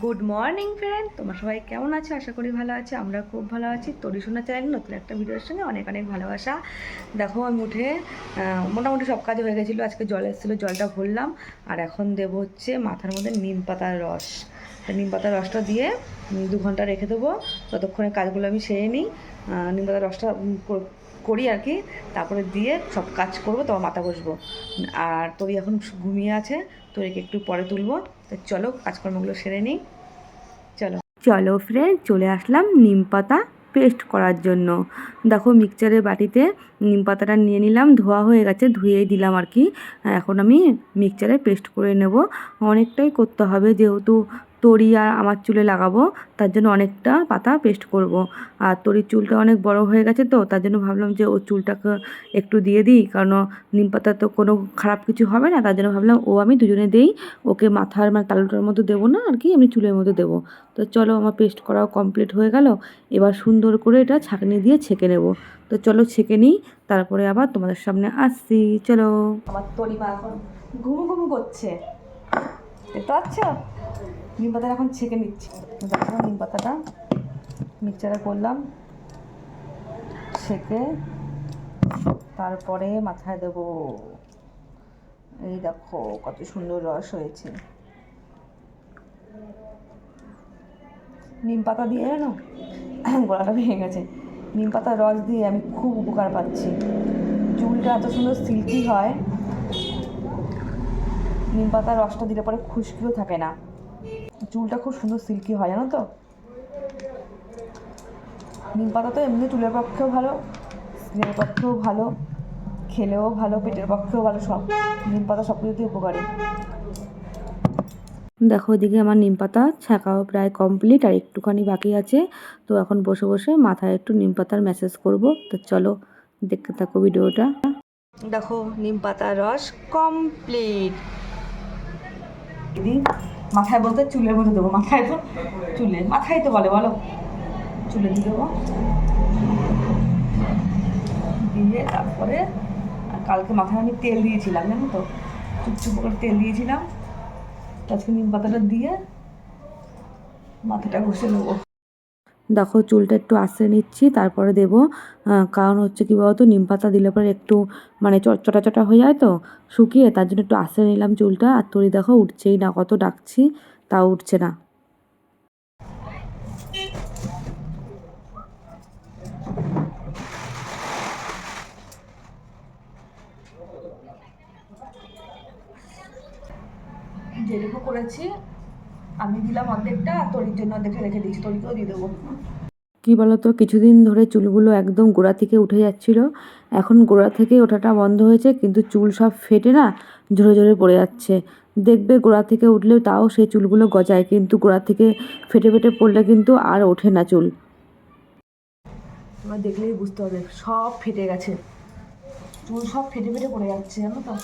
Good morning friend তোমরা সবাই কেমন আছো? আশা করি ভালো আছে। আমরা খুব ভালো আছি। তরিশোনা চ্যানেল নতুন একটা ভিডিওর সঙ্গে অনেক অনেক ভালোবাসা। দেখো, আমি উঠে মোটামুটি সব কাজ হয়ে গেছিল। আজকে জল এসেছিল, জলটা ভরলাম। আর এখন দেবো হচ্ছে মাথার মধ্যে নিম পাতার রস। নিম পাতার রসটা দিয়ে দু ঘণ্টা রেখে দেবো। ততক্ষণে কাজগুলো আমি সেরে নিই। নিম পাতার রসটা করি আর কি। তারপরে দিয়ে সব কাজ করব তোমার মাথা বসবো আর তোরই এখন ঘুমিয়ে আছে। তোরিকে একটু পরে তুলবো। তো চলো, কাজকর্মগুলো সেরে নিই। চলো। চলো ফ্রেন্ড চলে আসলাম নিম পাতা পেস্ট করার জন্য। দেখো মিক্সচারের বাটিতে নিম পাতাটা নিয়ে নিলাম, ধোয়া হয়ে গেছে, ধুয়েই দিলাম আর কি। এখন আমি মিক্সচারে পেস্ট করে নেব। অনেকটাই করতে হবে যেহেতু তরি আর আমার চুলে লাগাবো, তার জন্য অনেকটা পাতা পেস্ট করব। আর তরির চুলটা অনেক বড় হয়ে গেছে তো, তার জন্য ভাবলাম যে ও চুলটাকে একটু দিয়ে দিই, কারণ নিম পাতা তো কোনো খারাপ কিছু হবে না, তার জন্য ভাবলাম ও আমি দুজনে দেই, ওকে মাথার মানে তালুটার মধ্যে দেবো না, আর কি এমনি চুলের মধ্যে দেবো। তো চলো আমার পেস্ট করাও কমপ্লিট হয়ে গেল, এবার সুন্দর করে এটা ছাঁকনি দিয়ে ছেঁকে নেব। তো চলো ছেঁকে নিই, তারপরে আবার তোমাদের সামনে আসছি, চলো। আমার তরিমা এখন ঘুমু ঘুমু করছে। দেখতে পাচ্ছ? নিম পাতাটা এখন ছেঁকে নিচ্ছি। দেখো নিম পাতাটা মিক্সচারে করলাম, ছেঁকে তারপরে মাথায় দেবো। এই দেখো, কত সুন্দর রস হয়েছে। নিম পাতা দিয়ে জানো, গলাটা ভেঙে গেছে। নিম পাতার রস দিয়ে আমি খুব উপকার পাচ্ছি। চুলটা এত সুন্দর সিল্কি হয় নিম পাতার রসটা দিলে পরে খুশকিও থাকে না। চুলটা খুব সুন্দর সিল্কি হয় জানো তো? নিম পাতা তো এমনি চুলের পক্ষেও ভালো স্কিনের পক্ষেও ভালো খেলেও ভালো পেটের পক্ষেও ভালো সব। নিম পাতা সব কিছুতেই উপকারী। দেখো ওদিকে আমার নিম পাতা ছাঁকাও প্রায় কমপ্লিট আর একটুখানি বাকি আছে। তো এখন বসে বসে মাথায় একটু নিম পাতার ম্যাসেজ করব। তো চলো দেখতে থাকো ভিডিওটা। দেখো নিম পাতার রস কমপ্লিট দিদি মাথায় বলতে চুলের মধ্যে দেবো, মাথায় তো চুলে, মাথায় তো বলে, বলো। চুলে দিয়ে দেবো। দিয়ে তারপরে কালকে মাথায় আমি তেল দিয়েছিলাম, জানো তো? চুপচুপ করে তেল দিয়েছিলাম। আজকে নিম পাতাটা দিয়ে মাথাটা ঘষে নেব। দেখো, চুলটা একটু আশ্রে নিচ্ছি, তারপরে দেবো কারণ হচ্ছে কি বলতো, নিম পাতা দিলে পরে একটু মানে চটা চটা হয়ে যায় তো, শুকিয়ে, তার জন্য একটু আশ্রে নিলাম চুলটা, আর তরি দেখো উঠছেই না, কত ডাকছি, তাও উঠছে না। যেটুকু করেছি আমি দিলাম অর্ধেকটা আর তরির জন্য অর্ধেকটা রেখে দিয়েছি তরিকেও দিয়ে দেবো। কি বলতো কিছুদিন ধরে চুলগুলো একদম গোড়া থেকে উঠে যাচ্ছিল। এখন গোড়া থেকে ওঠাটা বন্ধ হয়েছে কিন্তু চুল সব ফেটে না ঝরে ঝরে পড়ে যাচ্ছে। দেখবে গোড়া থেকে উঠলেও তাও সেই চুলগুলো গজায় কিন্তু গোড়া থেকে ফেটে ফেটে পড়লে কিন্তু আর ওঠে না চুল। তোমার দেখলেই বুঝতে হবে সব ফেটে গেছে। চুল সব ফেটে ফেটে পড়ে যাচ্ছে জানো তো?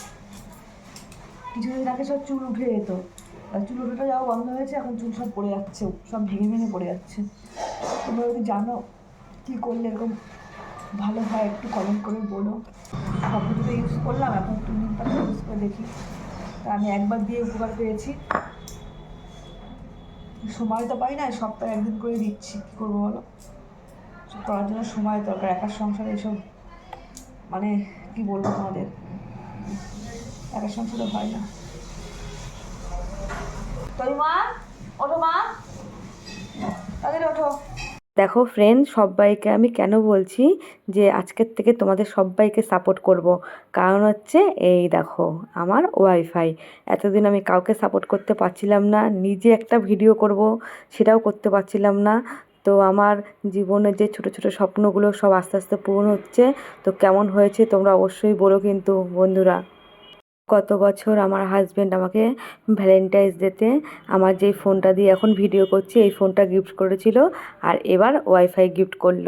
কিছুদিন আগে সব চুল উঠে যেত। চুল ওঠাটা যাওয়া বন্ধ হয়েছে, এখন চুল সব পড়ে যাচ্ছে, সব ভেঙে ভেঙে পড়ে যাচ্ছে। তোমরা যদি জানো কী করলে এরকম ভালো হয়, একটু কমেন্ট করে বলো। সব কিছুতে ইউজ করলাম, এখন নিম পাতা ইউজ করে দেখি। তা আমি একবার দিয়ে উপকার পেয়েছি। সময় তো পাই না সপ্তাহে একদিন করে দিচ্ছি, কী করব বলো? করার জন্য সময় দরকার, একার সংসারে এসব মানে কি বলব তোমাদের? একার সংসারে হয় না। দেখো ফ্রেন্ড সবাইকে আমি কেন বলছি যে আজকের থেকে তোমাদের সবাইকে সাপোর্ট করব? কারণ হচ্ছে এই দেখো, আমার ওয়াইফাই এতদিন আমি কাউকে সাপোর্ট করতে পারছিলাম না, নিজে একটা ভিডিও করব, সেটাও করতে পারছিলাম না। তো আমার জীবনের যে ছোট ছোট স্বপ্নগুলো সব আস্তে আস্তে পূরণ হচ্ছে। তো কেমন হয়েছে তোমরা অবশ্যই বলো কিন্তু বন্ধুরা। গত বছর আমার হাজব্যান্ড আমাকে ভ্যালেন্টাইন্স ডেতে আমার যেই ফোনটা দিয়ে এখন ভিডিও করছি, এই ফোনটা গিফট করেছিল আর এবার ওয়াইফাই গিফট করল।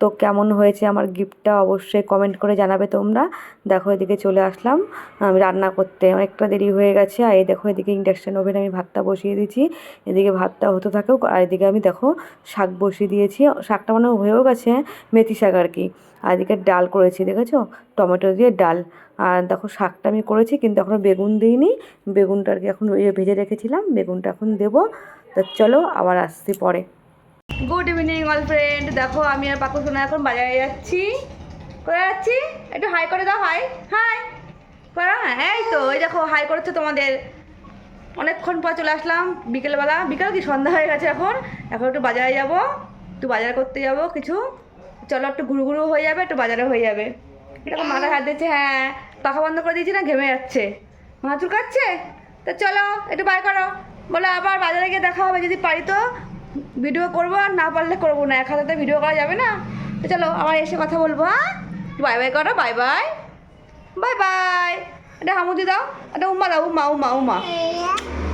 তো কেমন হয়েছে আমার গিফটটা অবশ্যই কমেন্ট করে জানাবে তোমরা। দেখো, এদিকে চলে আসলাম। আমি রান্না করতে অনেকটা দেরি হয়ে গেছে। আর এই দেখো, এদিকে ইন্ডাকশান ওভেনে আমি ভাতটা বসিয়ে দিয়েছি। এদিকে ভাতটা হতে থাকুক। আর এদিকে আমি দেখো, শাক বসিয়ে দিয়েছি। শাকটা মানে হয়েও গেছে মেথি শাক আর কি। আর এদিকে ডাল করেছি, দেখেছ? টমেটো দিয়ে ডাল। আর দেখো, শাকটা আমি করেছি, কিন্তু এখনও বেগুন দিইনি। বেগুনটা আর কি এখন ইয়ে ভেজে রেখেছিলাম। বেগুনটা এখন দেবো। তা চলো, আবার আসছি পরে। গুড ইভিনিং অল ফ্রেন্ড দেখো, আমি আর পাকু সোনা এখন বাজারে যাচ্ছি। করে যাচ্ছি? একটু হাই করে দাও হাই হাই করো? হ্যাঁ এই তো, এই দেখো হাই করেছে তোমাদের। অনেকক্ষণ পর চলে আসলাম বিকেলবেলা। বিকেল কি? সন্ধ্যা হয়ে গেছে এখন। এখন একটু বাজারে যাব। একটু বাজার করতে যাব কিছু। চলো, একটু ঘুরু ঘুরু হয়ে যাবে, একটু বাজারে হয়ে যাবে। এরকম মাথা হাত দিচ্ছে হ্যাঁ। পাখা বন্ধ করে দিয়েছি না, ঘেমে যাচ্ছে। মাথা চুলকাচ্ছে? তো চলো, একটু বাই করো। বলে, আবার বাজারে গিয়ে দেখা হবে যদি পারি তো। ভিডিও করব আর না পারলে করব না এক হাতে ভিডিও করা যাবে না। তো চলো আবার এসে কথা বলব হ্যাঁ? বাই বাই করো বাই বাই বাই বাই এটা হামুদি দাও এটা উম্মা দাও উম্মা উম্মা উম্মা।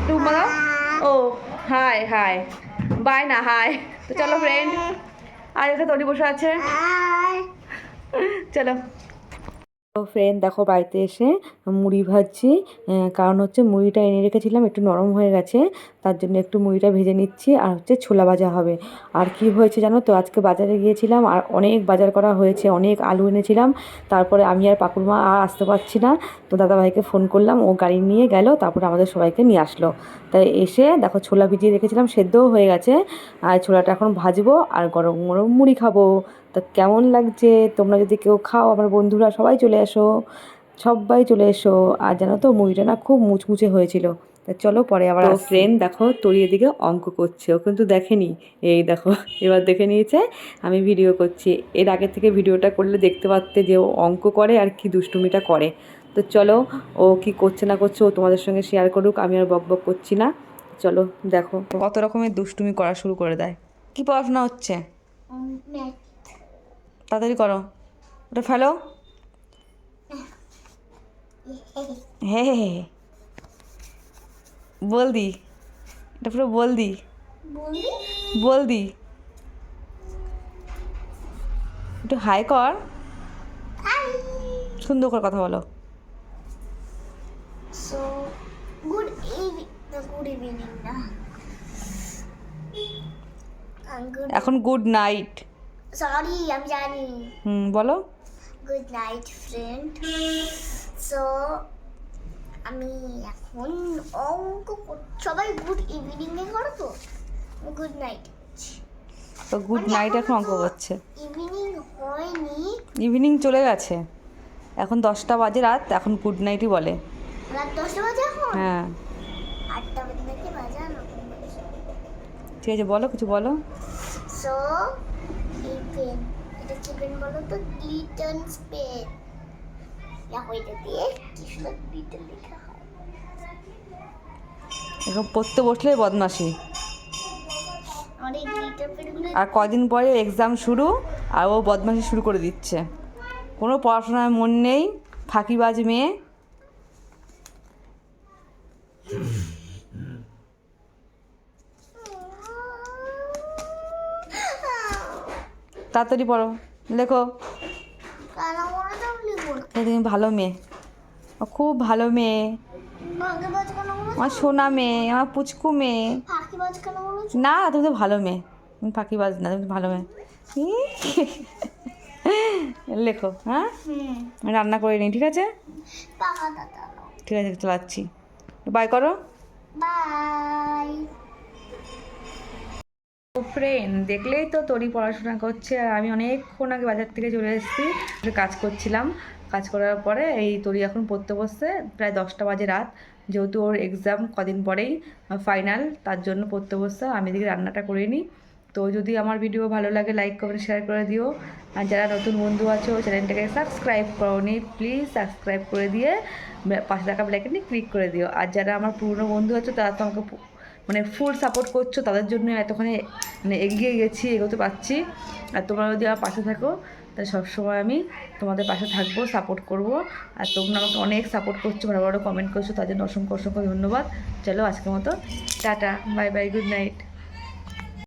একটু উম্মা দাও। ও হাই হাই বাই না হাই তো চলো ফ্রেন্ড আর এখানে তৈরি বসে আছে। চলো। ফ্রেন্ড দেখো বাড়িতে এসে মুড়ি ভাজছি। কারণ হচ্ছে মুড়িটা এনে রেখেছিলাম, একটু নরম হয়ে গেছে। তার জন্য একটু মুড়িটা ভেজে নিচ্ছি আর হচ্ছে ছোলা ভাজা হবে। আর কি হয়েছে জানো তো? আজকে বাজারে গিয়েছিলাম আর অনেক বাজার করা হয়েছে, অনেক আলু এনেছিলাম। তারপরে আমি আর পাকুরমা আর আসতে পারছি না। তো দাদাভাইকে ফোন করলাম, ও গাড়ি নিয়ে গেল, তারপরে আমাদের সবাইকে নিয়ে আসলো। তাই এসে দেখো ছোলা ভিজিয়ে রেখেছিলাম, সেদ্ধও হয়ে গেছে। আর ছোলাটা এখন ভাজবো আর গরম গরম মুড়ি খাব। তা কেমন লাগছে? তোমরা যদি কেউ খাও আমার বন্ধুরা সবাই চলে এসো সবাই চলে এসো। আর জানো তো মুড়িটা না খুব মুচমুচে হয়েছিল। তা চলো পরে আবার ফ্রেন্ড দেখো তোরি এদিকে অঙ্ক করছে। ও কিন্তু দেখেনি। এই দেখো এবার দেখে নিয়েছে আমি ভিডিও করছি। এর আগে থেকে ভিডিওটা করলে দেখতে পারতে যে ও অঙ্ক করে আর কি দুষ্টুমিটা করে। তো চলো ও কি করছে না করছে ও তোমাদের সঙ্গে শেয়ার করুক আমি আর বক বক করছি না। চলো দেখো। কত রকমের দুষ্টুমি করা শুরু করে দেয়। কি পড়াশোনা হচ্ছে? তাড়াতাড়ি করো। ওটা ফেলো। হে হে হে বলদি। এটা পুরো বলদি। বলদি? একটু হাই কর। সুন্দর করে কথা বলো. এখন good night Sorry, I'm Jani. হুম বলো। Good night, friend. So, আমি এখন অঙ্ক সবাই গুড ইভিনিং এ করো তো? গুড নাইট তো গুড নাইট এখন অঙ্ক করছে। ইভিনিং হয়নি। ইভিনিং চলে গেছে। এখন দশটা বাজে রাত এখন গুড নাইটই বলে। রাত দশটা বাজে এখন? হ্যাঁ। আটটা বাজে নাকি বাজে? ঠিক আছে বলো কিছু বলো। সো এই এটা কি পেন বলো তো গ্লিটনস পেন দেখো এটা দিয়ে কি সুন্দর গ্লিটন লেখা হয়। এখন পড়তে বসলে পেনগুলো আর কদিন পরে এক্সাম শুরু আর ও বদমাশি শুরু করে দিচ্ছে। কোনো পড়াশোনায় মন নেই ফাঁকিবাজ মেয়ে। তাড়াতাড়ি পড়ো। লেখো। তুমি ভালো মেয়ে। খুব ভালো মেয়ে। আমার সোনা মেয়ে আমার পুচকু মেয়ে। না তুমি তো ভালো মেয়ে। তুমি ফাঁকিবাজ না তুমি ভালো মেয়ে। লেখো হ্যাঁ? আমি রান্না করে নিই ঠিক আছে? ঠিক আছে চালাচ্ছি। বাই করো। বাই। ফ্রেন্ড দেখলেই তো তোরই পড়াশোনা করছে আর আমি অনেকক্ষণ আগে বাজার থেকে চলে এসেছি কাজ করছিলাম। কাজ করার পরে এই তোরই এখন পড়তে বসছে, প্রায় দশটা বাজে রাত। যেহেতু ওর এক্সাম কদিন পরেই ফাইনাল তার জন্য পড়তে বসছে। আমি এদিকে রান্নাটা করে নিই। তো যদি আমার ভিডিও ভালো লাগে লাইক কমেন্ট শেয়ার করে দিও। আর যারা নতুন বন্ধু আছো চ্যানেলটাকে সাবস্ক্রাইব করোনি প্লিজ সাবস্ক্রাইব করে দিয়ে পাশে থাকা ব্ল্যাকেটনি ক্লিক করে দিও। আর যারা আমার পুরনো বন্ধু আছো, তারা তো আমাকে মানে ফুল সাপোর্ট করছ, তাদের জন্য এতখানি মানে এগিয়ে গেছি, এগোতে পারছি। আর তোমরা যদি আমার পাশে থাকো, তাহলে সবসময় আমি তোমাদের পাশে থাকব সাপোর্ট করব। আর তোমরা আমাকে অনেক সাপোর্ট করছ ভালো ভালো কমেন্ট করছ তাদের জন্য অসংখ্য অসংখ্য ধন্যবাদ। চলো আজকের মতো, tata bye bye good night